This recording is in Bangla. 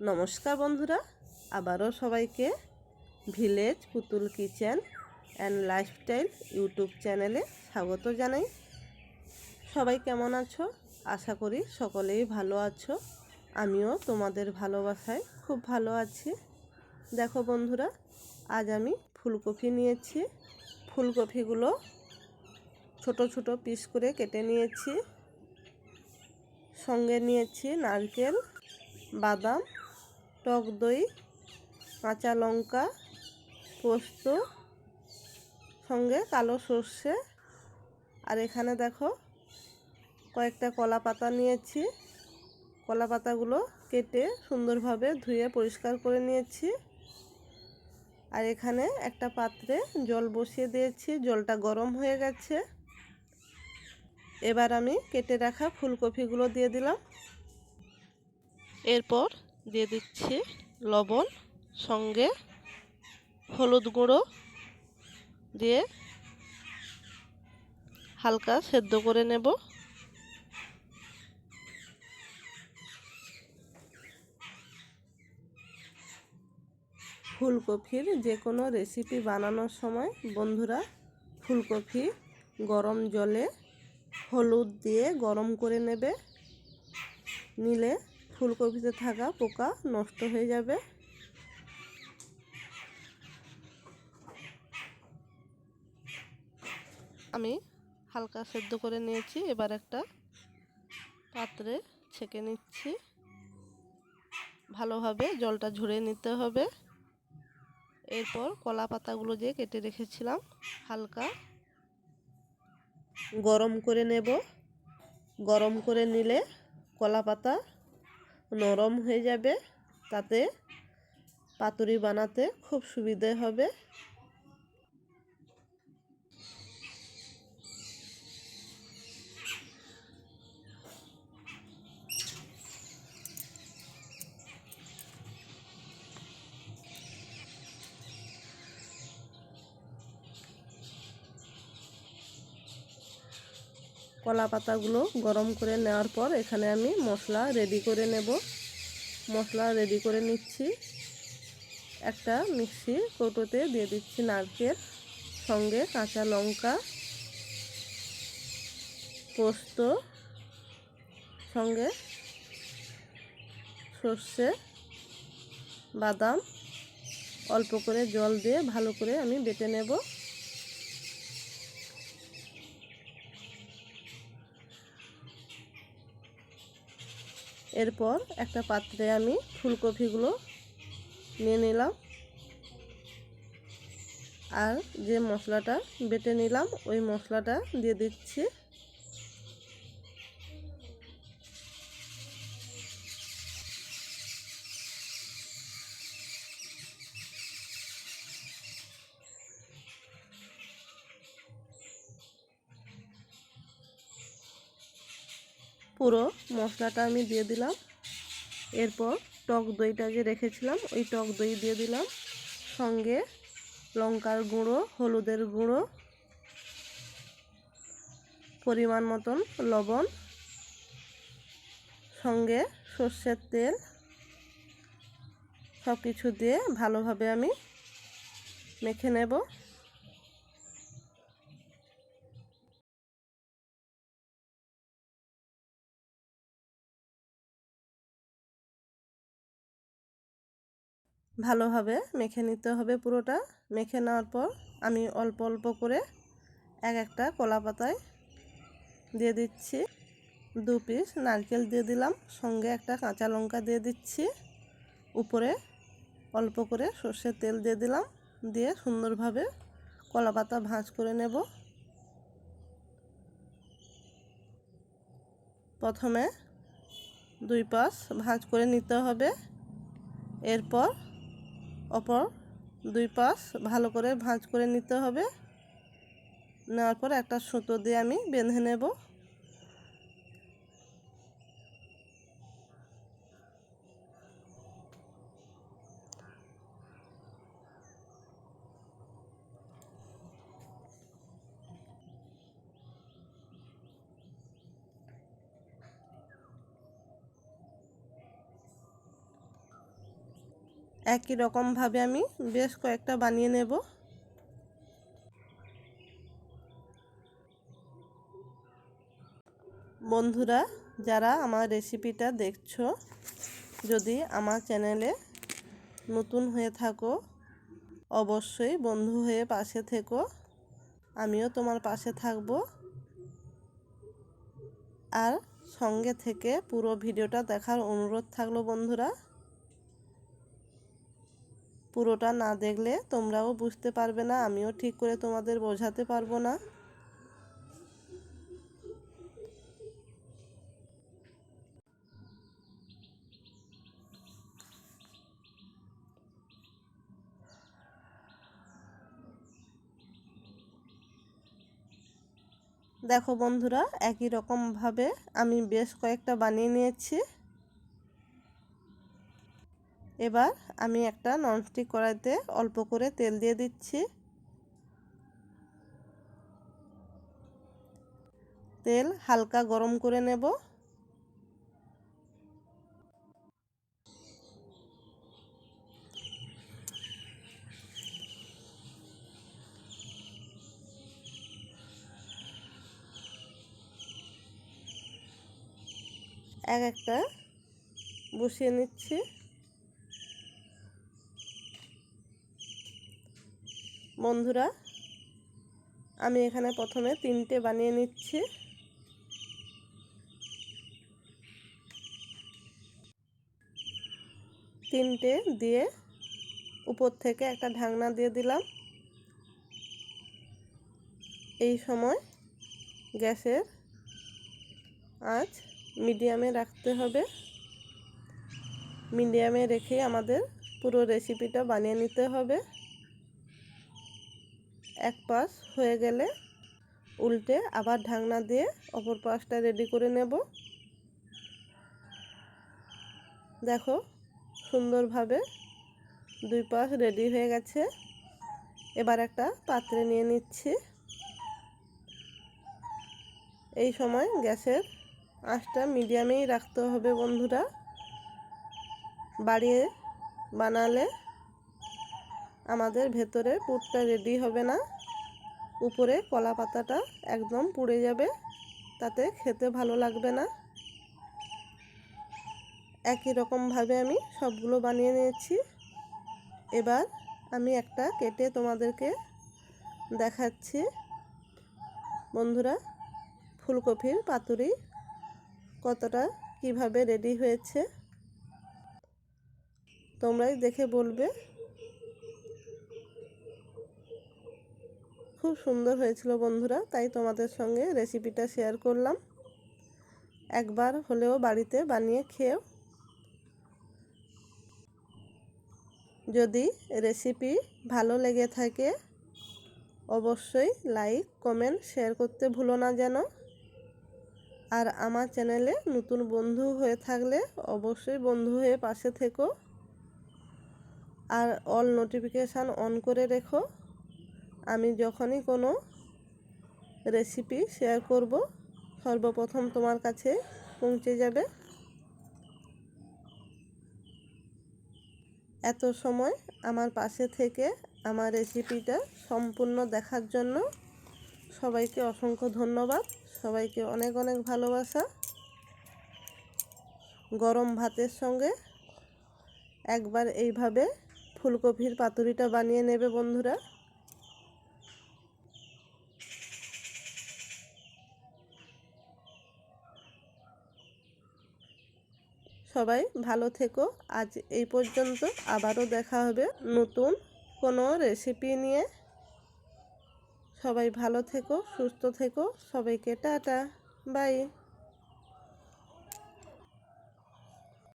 নমস্কার বন্ধুরা, আবারও সবাইকে ভিলেজ পুতুল কিচেন অ্যান্ড লাইফস্টাইল ইউটিউব চ্যানেলে স্বাগত জানাই। সবাই কেমন আছো? আশা করি সকলেই ভালো আছো। আমিও তোমাদের ভালোবাসায় খুব ভালো আছি। দেখো বন্ধুরা, আজ আমি ফুলকপি নিয়েছি। ফুলকপিগুলো ছোট ছোট পিস করে কেটে নিয়েছি। সঙ্গে নিয়েছি নারকেল, বাদাম টক দই, কাঁচা লঙ্কা, পোস্ত, সঙ্গে কালো সর্ষে। আর এখানে দেখো, কয়েকটা কলা পাতা নিয়েছি। কলা পাতাগুলো কেটে সুন্দরভাবে ধুয়ে পরিষ্কার করে নিয়েছি। আর এখানে একটা পাত্রে জল বসিয়ে দিয়েছি। জলটা গরম হয়ে গেছে। এবার আমি কেটে রাখা ফুলকপিগুলো দিয়ে দিলাম। এরপর দিয়ে দিচ্ছি লবণ, সঙ্গে হলুদ গুঁড়ো দিয়ে হালকা সেদ্ধ করে নেব। ফুলকপির যে কোনো রেসিপি বানানোর সময় বন্ধুরা ফুলকপি গরম জলে হলুদ দিয়ে গরম করে নেবে। নিলে ফুলকপিতে থাকা পোকা নষ্ট হয়ে যাবে। আমি হালকা সেদ্ধ করে নিয়েছি, এবার একটা পাত্রে ছেঁকে নিচ্ছি। ভালোভাবে জলটা ঝরে নিতে হবে। এরপর কলা পাতাগুলো যে কেটে রেখেছিলাম, হালকা গরম করে নেব। গরম করে নিলে কলা পাতা নরম হয়ে যাবে। তাতে পাতুরি বানাতে খুব সুবিধে হবে। কলা পাতাগুলো গরম করে নেওয়ার পর এখানে আমি মশলা রেডি করে নেব। মশলা রেডি করে নিচ্ছি। একটা মিক্সি কৌটোতে দিয়ে দিচ্ছি নারকেল, সঙ্গে কাঁচা লঙ্কা, পোস্ত, সঙ্গে সর্ষে, বাদাম, অল্প করে জল দিয়ে ভালো করে আমি বেটে নেব। এরপর একটা পাত্রে আমি ফুলকপিগুলো নিয়ে নিলাম। আর যে মশলাটা বেটে নিলাম, ওই মশলাটা দিয়ে দিচ্ছি। পুরো মশলাটা আমি দিয়ে দিলাম। এরপর টক দইটা যে রেখেছিলাম, ওই টক দই দিয়ে দিলাম। সঙ্গে লঙ্কার গুঁড়ো, হলুদের গুঁড়ো, পরিমাণ মতন লবণ, সঙ্গে সর্ষের তেল সব কিছু দিয়ে ভালোভাবে আমি মেখে নেব। ভালোভাবে মেখে নিতে হবে পুরোটা। মেখে নেওয়ার পর আমি অল্প অল্প করে এক একটা কলা পাতায় দিয়ে দিচ্ছি। দু পিস নারকেল দিয়ে দিলাম, সঙ্গে একটা কাঁচা লঙ্কা দিয়ে দিচ্ছি। উপরে অল্প করে সর্ষের তেল দিয়ে দিলাম, দিয়ে সুন্দরভাবে কলা পাতা ভাঁজ করে নেব। প্রথমে দুই পাশ ভাঁজ করে নিতে হবে। এরপর অপর দুই পাশ ভালো করে ভাঁজ করে নিতে হবে। নেওয়ার পর একটা সুতো দিয়ে আমি বেঁধে নেব। একই রকমভাবে আমি বেশ কয়েকটা বানিয়ে নেব। বন্ধুরা, যারা আমার রেসিপিটা দেখছ, যদি আমার চ্যানেলে নতুন হয়ে থাকো, অবশ্যই বন্ধু হয়ে পাশে থেকো। আমিও তোমার পাশে থাকব। আর সঙ্গে থেকে পুরো ভিডিওটা দেখার অনুরোধ থাকল বন্ধুরা। পুরোটা না দেখলে তোমরাও বুঝতে পারবে না, আমিও ঠিক করে তোমাদের বোঝাতে পারব না। দেখো বন্ধুরা, একই রকমভাবে আমি বেশ কয়েকটা বানিয়ে নিয়েছি। এবার আমি একটা ননস্টিক কড়াইতে অল্প করে তেল দিয়ে দিচ্ছি। তেল হালকা গরম করে নেব। এক একটা বসিয়ে নিচ্ছি। বন্ধুরা, আমি এখানে প্রথমে তিনটে বানিয়ে নিচ্ছি। তিনটে দিয়ে উপর থেকে একটা ঢাকনা দিয়ে দিলাম। এই সময় গ্যাসের আঁচ মিডিয়ামে রাখতে হবে। মিডিয়ামে রেখে আমাদের পুরো রেসিপিটা বানিয়ে নিতে হবে। এক পাশ হয়ে গেলে উল্টে আবার ঢাকনা দিয়ে অপর পাশটা রেডি করে নেব। দেখো, সুন্দরভাবে দুই পাশ রেডি হয়ে গেছে। এবার একটা পাত্রে নিয়ে নিচ্ছি। এই সময় গ্যাসের আঁচটা মিডিয়ামেই রাখতে হবে বন্ধুরা। বাড়িয়ে বানালে আমাদের ভেতরে পুরটা রেডি হবে না। উপরে কলা পাতাটা একদম পুড়ে যাবে, তাতে খেতে ভালো লাগবে না। একই রকমভাবে আমি সবগুলো বানিয়ে নিয়েছি। এবার আমি একটা কেটে তোমাদেরকে দেখাচ্ছি। বন্ধুরা, ফুলকপির পাতুরি কতটা কীভাবে রেডি হয়েছে, তোমরাই দেখে বলবে। খুব সুন্দর হয়েছিল বন্ধুরা, তাই তোমাদের সঙ্গে রেসিপিটা শেয়ার করলাম। একবার হলেও বাড়িতে বানিয়ে খেয়েও যদি রেসিপি ভালো লেগে থাকে, অবশ্যই লাইক কমেন্ট শেয়ার করতে ভুলো না যেন। আর আমার চ্যানেলে নতুন বন্ধু হয়ে থাকলে অবশ্যই বন্ধু হয়ে পাশে থেকো। আর অল নোটিফিকেশান অন করে রেখো। আমি যখনই কোনো রেসিপি শেয়ার করব, সর্বপ্রথম তোমার কাছে পৌঁছে যাবে। এত সময় আমার পাশে থেকে আমার রেসিপিটা সম্পূর্ণ দেখার জন্য সবাইকে অসংখ্য ধন্যবাদ। সবাইকে অনেক অনেক ভালোবাসা। গরম ভাতের সঙ্গে একবার এইভাবে ফুলকপির পাতুরিটা বানিয়ে নেবে বন্ধুরা। সবাই ভালো থেকো। আজ এই পর্যন্ত আবারও দেখা হবে নতুন কোনো রেসিপি নিয়ে। সবাই ভালো থেকো, সুস্থ থেকো। সবাইকে টাটা। বাই।